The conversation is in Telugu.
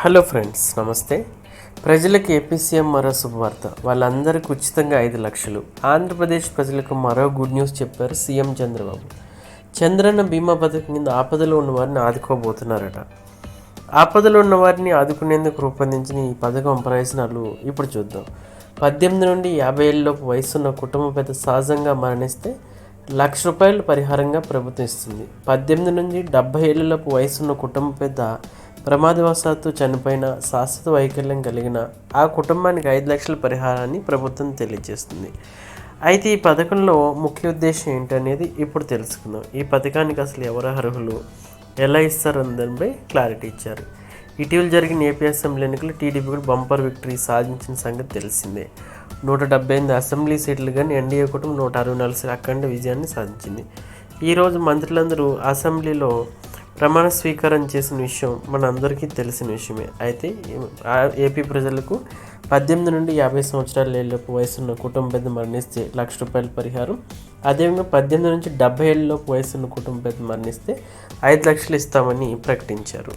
హలో ఫ్రెండ్స్ నమస్తే. ప్రజలకు ఏపీసీఎం మరో శుభవార్త. వాళ్ళందరికీ ఉచితంగా ఐదు లక్షలు. ఆంధ్రప్రదేశ్ ప్రజలకు మరో గుడ్ న్యూస్ చెప్పారు సీఎం చంద్రబాబు. చంద్రన్న బీమా పథకం కింద ఆపదలో ఉన్న వారిని ఆదుకోబోతున్నారట. ఆపదలో ఉన్న వారిని ఆదుకునేందుకు రూపొందించిన ఈ పథకం ప్రయోజనాలు ఇప్పుడు చూద్దాం. పద్దెనిమిది నుండి యాభై ఏళ్ళలోపు వయసున్న కుటుంబ పెద్ద సహజంగా మరణిస్తే లక్ష రూపాయలు పరిహారంగా ప్రభుత్వం ఇస్తుంది. పద్దెనిమిది నుంచి డెబ్బై ఏళ్ళలోపు వయసున్న కుటుంబ పెద్ద ప్రమాదవశాత్తు చనిపోయిన శాశ్వత వైకల్యం కలిగిన ఆ కుటుంబానికి ఐదు లక్షల పరిహారాన్ని ప్రభుత్వం తెలియజేస్తుంది. అయితే ఈ పథకంలో ముఖ్య ఉద్దేశం ఏంటనేది ఇప్పుడు తెలుసుకుందాం. ఈ పథకానికి అసలు ఎవరు అర్హులు? ఎలా ఇస్తారు అందరిపై దానిపై క్లారిటీ ఇచ్చారు. ఇటీవల జరిగిన ఏపీ అసెంబ్లీ ఎన్నికలు టీడీపీ కూడా బంపర్ విక్టరీ సాధించిన సంగతి తెలిసిందే. నూట డెబ్బై ఎనిమిది అసెంబ్లీ సీట్లు కానీ ఎన్డీఏ కుటుంబం నూట అరవై నాలుగు సీట్ల అఖండ విజయాన్ని సాధించింది. ఈరోజు మంత్రులందరూ అసెంబ్లీలో ప్రమాణ స్వీకారం చేసిన విషయం మన అందరికీ తెలిసిన విషయమే. అయితే ఏపీ ప్రజలకు పద్దెనిమిది నుండి యాభై సంవత్సరాల ఏళ్ళలోపు వయసున్న కుటుంబ పెద్ద మరణిస్తే లక్ష రూపాయల పరిహారం. అదేవిధంగా పద్దెనిమిది నుంచి డెబ్బై ఏళ్ళలోపు వయసున్న కుటుంబ పెద్ద మరణిస్తే ఐదు లక్షలు ఇస్తామని ప్రకటించారు.